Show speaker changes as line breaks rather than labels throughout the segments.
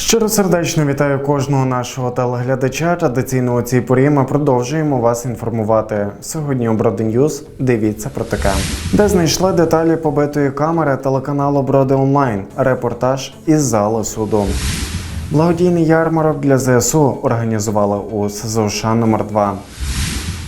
Щиросердечно вітаю кожного нашого телеглядача. Традиційно у цій порі ми продовжуємо вас інформувати. Сьогодні Броди Ньюз дивіться про таке. Де знайшли деталі побитої камери телеканалу Броди Онлайн. Репортаж із зали суду. Благодійний ярмарок для ЗСУ організували у СЗОШ номер 2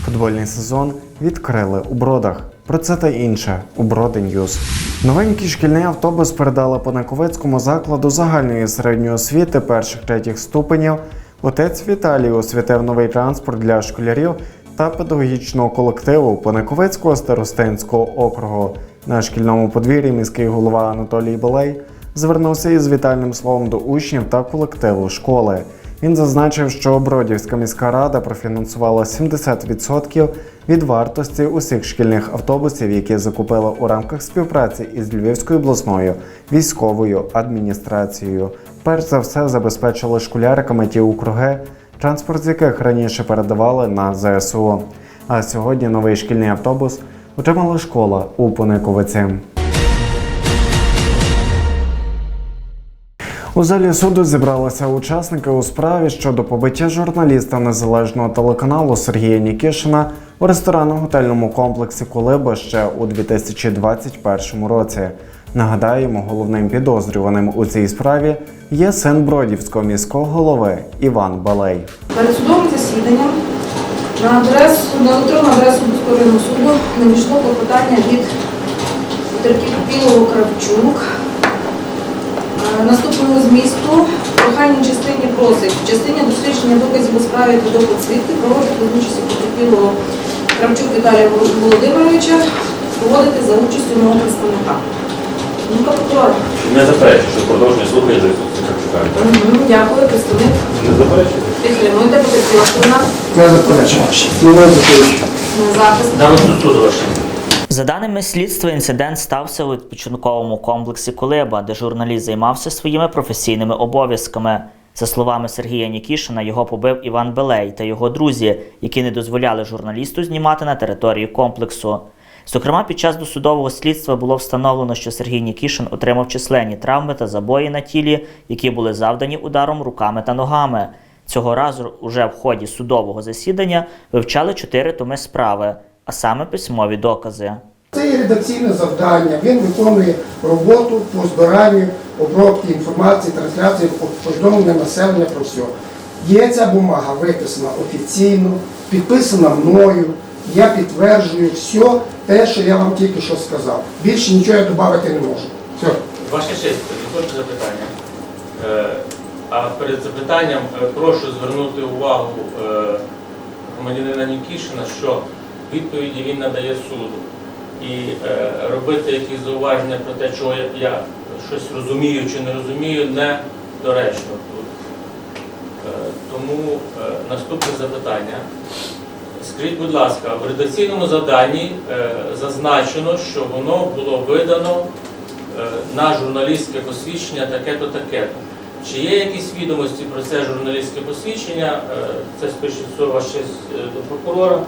Футбольний сезон відкрили у бродах. Про це та інше у Ньюз. Новенький шкільний автобус передали по Наковецькому закладу загальної середньої освіти перших третіх ступенів. Отець Віталій освятив новий транспорт для школярів та педагогічного колективу Понаковецького старостинського округу. На шкільному подвір'ї міський голова Анатолій Балей звернувся із вітальним словом до учнів та колективу школи. Він зазначив, що Бродівська міська рада профінансувала 70% від вартості усіх шкільних автобусів, які закупила у рамках співпраці із Львівською обласною військовою адміністрацією. Перш за все забезпечили школяриками ті округи, транспорт з яких раніше передавали на ЗСУ. А сьогодні новий шкільний автобус отримала школа у Пониковиці. У залі суду зібралися учасники у справі щодо побиття журналіста незалежного телеканалу Сергія Нікішина у ресторанно-готельному комплексі Колиба ще у 2021 році. Нагадаємо, головним підозрюваним у цій справі є син Бродівського міського голови Іван Балей.
Перед судовим засіданням на адресу на електронну адресу Міського суду надійшло клопотання від потерпілого Кравчук. Е, Наступного змісту в частині просить в частині дослідження доказів у справі та допит свідків проводити за участі потерпілого Кравчук Віталія Володимировича проводити за участю мого представника. Ну, прокурор.
Не заперечую, що продовження слухає за.
Мгм, Дякую, представник.
Не заперечую.
Підтримуйте потерпіла сторона
Не заперечую. Не
захист.
Дали тут суду ваше.
За даними слідства, інцидент стався у відпочинковому комплексі Колиба, де журналіст займався своїми професійними обов'язками. За словами Сергія Нікішина, його побив Іван Белей та його друзі, які не дозволяли журналісту знімати на території комплексу. Зокрема, під час досудового слідства було встановлено, що Сергій Нікішин отримав численні травми та забої на тілі, які були завдані ударом руками та ногами. Цього разу, уже в ході судового засідання, вивчали чотири томи справи, а саме письмові докази.
Це є редакційне завдання. Він виконує роботу по збиранню, обробці інформації, трансляції, повідомлення населення про все. Є ця бумага виписана офіційно, підписана мною. Я підтверджую все те, що я вам тільки що сказав. Більше нічого я додати не можу. Все.
Ваша честь, відповідь запитання. Е, А перед запитанням е, прошу звернути увагу е, громадянина Нікішина, що відповіді він надає суду. І робити якісь зауваження про те, чого я щось розумію чи не розумію, недоречно тут. Е, Тому е, наступне запитання. Скажіть, будь ласка, в редакційному завданні е, зазначено, що воно було видано на журналістське посвідчення таке-то, таке-то. Чи є якісь відомості про це журналістське посвідчення? Це спочатку ваш е, до прокурора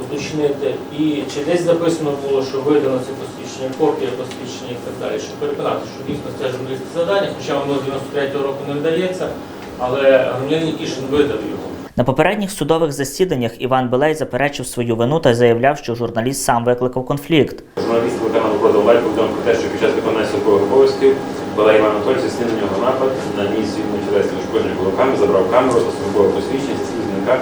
уточнити. І чи десь записано було, що видано це посвідчення, копія посвідчення і так далі, щоб переконати, що дійсно це журналістське завдання, хоча воно з 93-го року не видається, але громадянин Нікішин видав його.
На попередніх судових засіданнях Іван Белей заперечив свою вину та заявляв, що журналіст сам викликав конфлікт.
Журналіст телеканалу «Продав Лайк» повідомив про те, що під час виконання службових обов'язків Балай Іван Анатолійович здійснив на нього напад, наніс йому тілесні ушкодження кулаками, забрав камеру та службове посвідчення зі слідника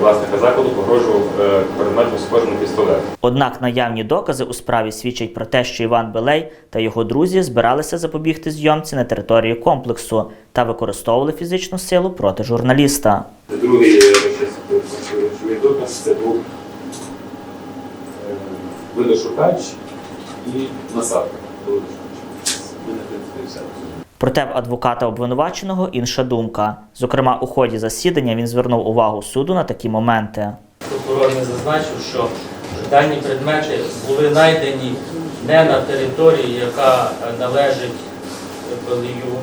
власника закладу, погрожував е, предметом схожим на пістолет.
Однак наявні докази у справі свідчать про те, що Іван Белей та його друзі збиралися запобігти зйомці на території комплексу та використовували фізичну силу проти журналіста.
Другий е, доказ це був е, видошукач і насадка. Ми не принципі все.
Проте в адвоката обвинуваченого інша думка. Зокрема, у ході засідання він звернув увагу суду на такі моменти.
Прокурор не зазначив, що дані предмети були знайдені не на території, яка належить Белію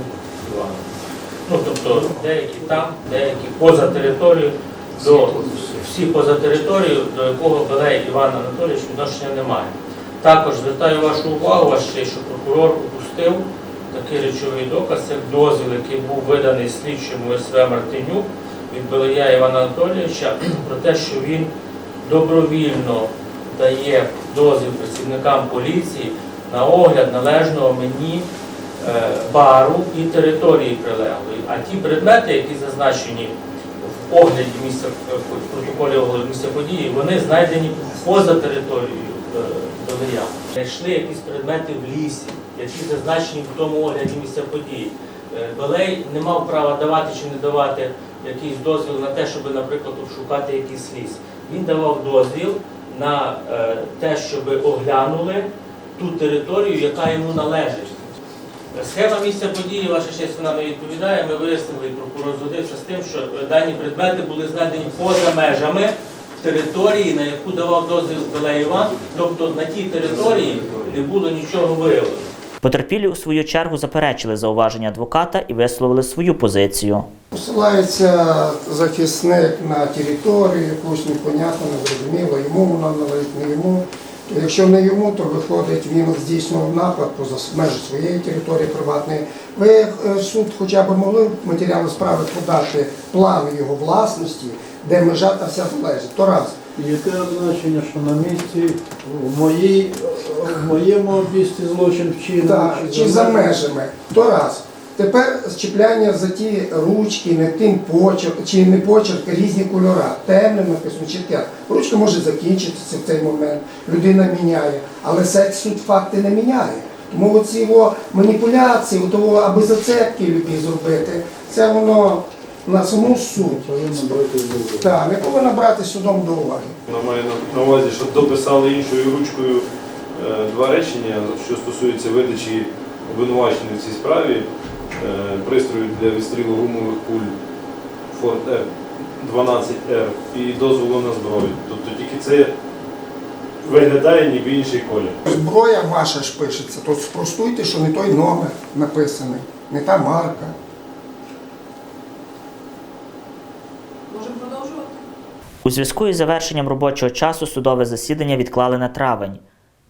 Івану. Ну, тобто деякі там, деякі поза територією, до, всі поза територією, до якого Белей Іван Анатолійович відношення немає. Також звертаю вашу увагу, що прокурор упустив такий речовий доказ, як дозвіл, який був виданий слідчим УСВ Мартинюк від Белия Івана Анатолійовича про те, що він добровільно дає дозвіл працівникам поліції на огляд належного мені е, бару і території прилеглої. А ті предмети, які зазначені в огляді місця е, в протоколі огляду місця події, вони знайдені поза територією е, Белия. Знайшли якісь предмети в лісі, які зазначені в тому огляді місця події. Е, Белей не мав права давати чи не давати якийсь дозвіл на те, щоб, наприклад, обшукати якийсь ліс. Він давав дозвіл на е, те, щоб оглянули ту територію, яка йому належить. Схема місця події, ваша честь, вона не відповідає. Ми вияснили, і прокурор згодився з тим, що е, дані предмети були знайдені поза межами території, на яку давав дозвіл Белей Іван, тобто на тій території не було нічого виявлено.
Потерпілі у свою чергу заперечили зауваження адвоката і висловили свою позицію.
Посилається захисник на територію, якусь непонятно, незрозуміло, йому вона належить, не йому. Якщо не йому, то виходить, він здійснював напад поза межі своєї території приватної. Ви е, суд хоча б могли матеріали справи подати план його власності, де межа та вся належить. То раз.
Яке значення, що на місці в, моїй, в моєму місці злочин вчинений?
Так, чи за межами. То раз. Тепер чіпляння за ті ручки, не тим почерк, чи не почерк, різні кольора. Темним написано, чітке. Ручка може закінчитися в цей момент, людина міняє, але секс суд факти не міняє. Тому оці його маніпуляції, того, аби зацепки любі зробити, це воно на саму суть. Так, не повинно брати судом до уваги.
Вона має на- увазі, що дописали іншою ручкою два речення, що стосується видачі обвинувачення в цій справі, е, пристрою для відстрілу гумових куль Ford F 12R і дозволу на зброю. Тобто тільки це виглядає ніби інший колір.
Зброя ваша ж пишеться, то спростуйте, що не той номер написаний, не та марка.
Можемо продовжувати?
У зв'язку із завершенням робочого часу судове засідання відклали на травень.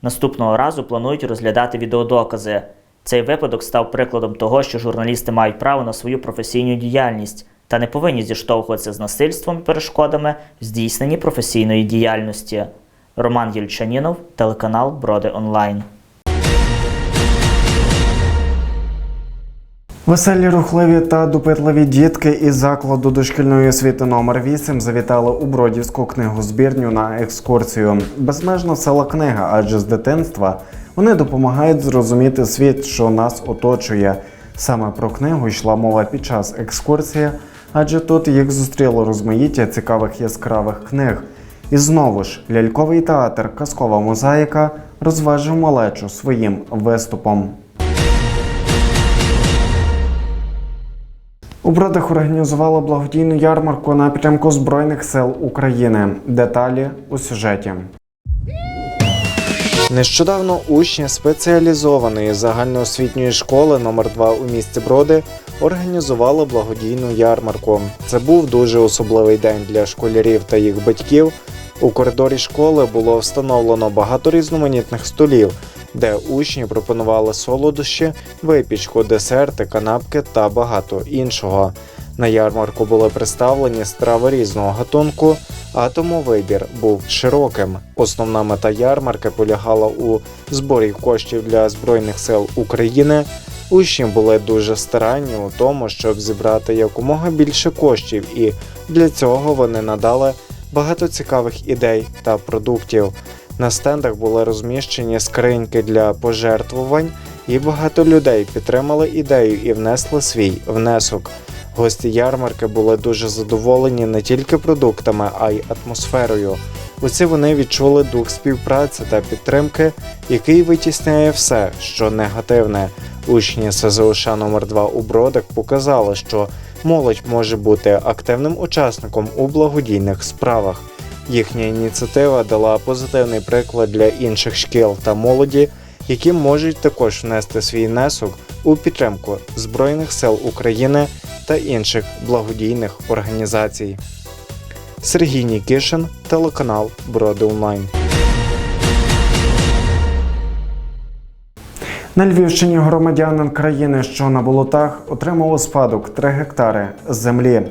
Наступного разу планують розглядати відеодокази. Цей випадок став прикладом того, що журналісти мають право на свою професійну діяльність та не повинні зіштовхуватися з насильством і перешкодами в здійсненні професійної діяльності. Роман Єльчанінов, телеканал Броди Онлайн.
Веселі, рухливі та допитливі дітки із закладу дошкільної освіти номер 8 завітали у Бродівську книгозбірню на екскурсію. Безмежно села книга, адже з дитинства вони допомагають зрозуміти світ, що нас оточує. Саме про книгу йшла мова під час екскурсії, адже тут їх зустріло розмаїття цікавих яскравих книг. І знову ж ляльковий театр Казкова мозаїка розважив малечу своїм виступом. У Бродах організували благодійну ярмарку напрямку Збройних сил України. Деталі у сюжеті. Нещодавно учні спеціалізованої загальноосвітньої школи номер 2 у місті Броди організували благодійну ярмарку. Це був дуже особливий день для школярів та їх батьків. У коридорі школи було встановлено багато різноманітних столів, де учні пропонували солодощі, випічку, десерти, канапки та багато іншого. На ярмарку були представлені страви різного гатунку, а тому вибір був широким. Основна мета ярмарки полягала у зборі коштів для Збройних сил України. Учні були дуже старанні у тому, щоб зібрати якомога більше коштів, і для цього вони надали багато цікавих ідей та продуктів. На стендах були розміщені скриньки для пожертвувань, і багато людей підтримали ідею і внесли свій внесок. Гості ярмарки були дуже задоволені не тільки продуктами, а й атмосферою. Усі вони відчули дух співпраці та підтримки, який витісняє все, що негативне. Учні СЗОШ номер 2 у Бродах показали, що молодь може бути активним учасником у благодійних справах. Їхня ініціатива дала позитивний приклад для інших шкіл та молоді, які можуть також внести свій внесок у підтримку Збройних сил України та інших благодійних організацій. Сергій Нікішин, телеканал Броди Онлайн. На Львівщині громадянин країни, що на болотах, отримав у спадок 3 гектари землі.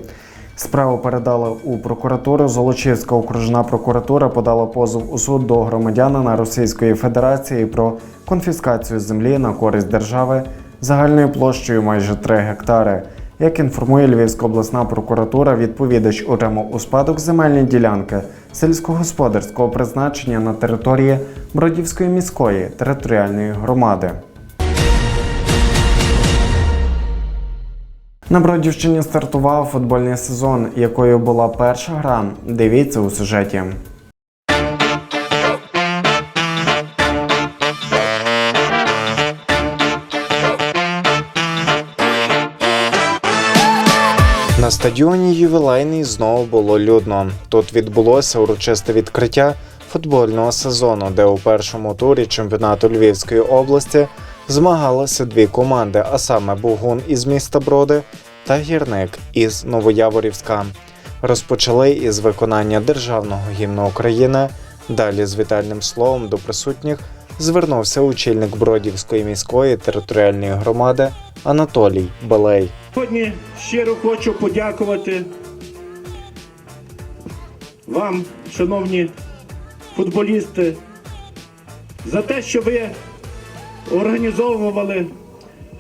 Справу передали у прокуратуру. Золочівська окружна прокуратура подала позов у суд до громадянина Російської Федерації про конфіскацію землі на користь держави загальною площею майже 3 гектари. Як інформує Львівська обласна прокуратура, відповідач отримав у спадок земельні ділянки сільськогосподарського призначення на території Бродівської міської територіальної громади. На Бродівщині стартував футбольний сезон, якою була перша гра. Дивіться у сюжеті. На стадіоні ювілейний знову було людно. Тут відбулося урочисте відкриття футбольного сезону, де у першому турі чемпіонату Львівської області змагалися дві команди, а саме Бугун із міста Броди та Гірник із Новояворівська. Розпочали із виконання державного гімну України. Далі з вітальним словом до присутніх звернувся очільник Бродівської міської територіальної громади Анатолій Балей.
Сьогодні щиро хочу подякувати вам, шановні футболісти, за те, що ви організовували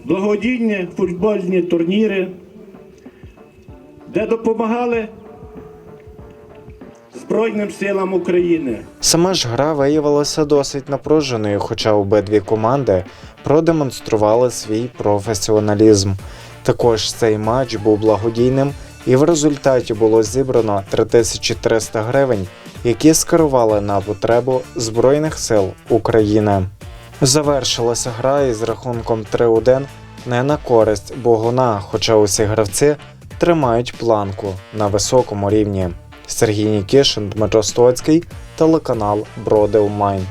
благодійні футбольні турніри, де допомагали Збройним силам України.
Сама ж гра виявилася досить напруженою, хоча обидві команди продемонстрували свій професіоналізм. Також цей матч був благодійним, і в результаті було зібрано 3300 гривень, які скерували на потребу Збройних сил України. Завершилася гра із рахунком 3-1 не на користь Богуна, хоча усі гравці тримають планку на високому рівні. Сергій Нікішин, Дмитро Стоцький, телеканал Броди Онлайн.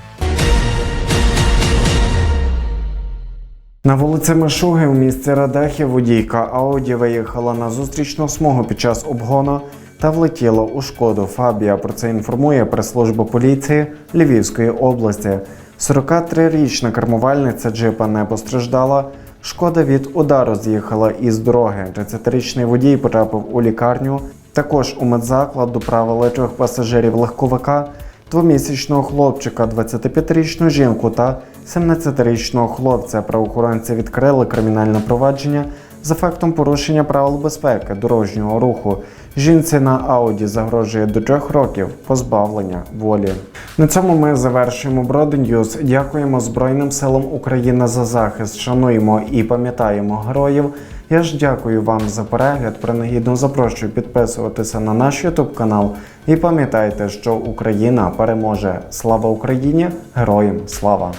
На вулиці Мишуги у місті Радехів водійка Ауді виїхала на зустрічну смугу під час обгону та влетіла у шкоду Фабія. Про це інформує прес-служба поліції Львівської області. 43-річна кермувальниця джипа не постраждала. Шкода від удару з'їхала із дороги. 30-річний водій потрапив у лікарню. Також у медзаклад доправили трьох пасажирів легковика, двомісячного хлопчика, 25-річну жінку та 17-річного хлопця. Правоохоронці відкрили кримінальне провадження за фактом порушення правил безпеки дорожнього руху. Жінці на Ауді загрожує до трьох років позбавлення волі. На цьому ми завершуємо Броди Дякуємо Збройним силам України за захист. Шануємо і пам'ятаємо героїв. Я ж дякую вам за перегляд. Принагідно запрошую підписуватися на наш YouTube канал. І пам'ятайте, що Україна переможе. Слава Україні! Героям слава!